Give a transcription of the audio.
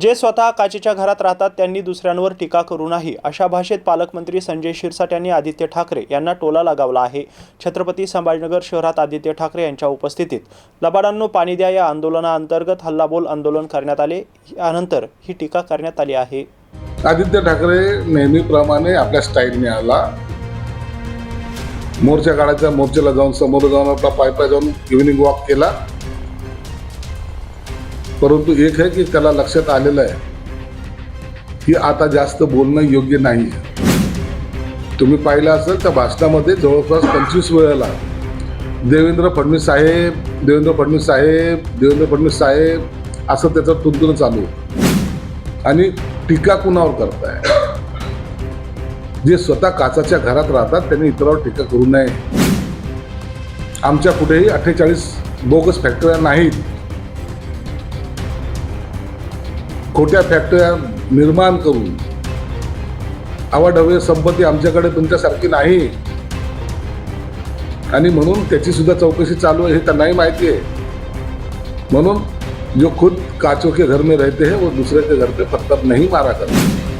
जे स्वतः काचेच्या घरात राहतात त्यांनी दुसऱ्यांवर टीका करू नाही अशा भाषेत पालकमंत्री संजय शिरसाट यांनी आदित्य ठाकरे यांना टोला लगावला आहे. छत्रपती संभाजीनगर शहरात आदित्य ठाकरे यांच्या उपस्थितीत लबाडांनो पाणी द्या या आंदोलनाअंतर्गत हल्लाबोल आंदोलन करण्यात आले. यानंतर ही टीका करण्यात आली आहे. आदित्य ठाकरे नेहमीप्रमाणे आपल्या स्टाईलने आला. मोर्चा काढायचा मोर्चाला जाऊन समोर जाऊन आपला पाय पाय जाऊन इव्हिनिंग वॉक केला. परंतु एक आहे की त्याला लक्षात आलेलं आहे की आता जास्त बोलणं योग्य नाही तुम्ही पाहिलं असेल त्या भाषणामध्ये जवळपास पंचवीस वेळेला देवेंद्र फडणवीस साहेब देवेंद्र फडणवीस साहेब देवेंद्र फडणवीस साहेब असं त्याचं तुंतुन चालू आणि टीका कुणावर करताय? जे स्वतः काचाच्या घरात राहतात त्यांनी इतरांवर टीका करू नये. आमच्या कुठेही अठ्ठेचाळीस बोगस फॅक्टऱ्या नाहीत. खोट्या फॅक्टऱ्या निर्माण करून आवाढव्य संपत्ती आमच्याकडे तुमच्यासारखी नाही. आणि म्हणून त्याची सुद्धा चौकशी चालू आहे हे त्यांनाही माहिती आहे. म्हणून जो खुद काचो के घर में रहते हैं वो दूसरे के घर पे पत्थर नहीं मारा करते.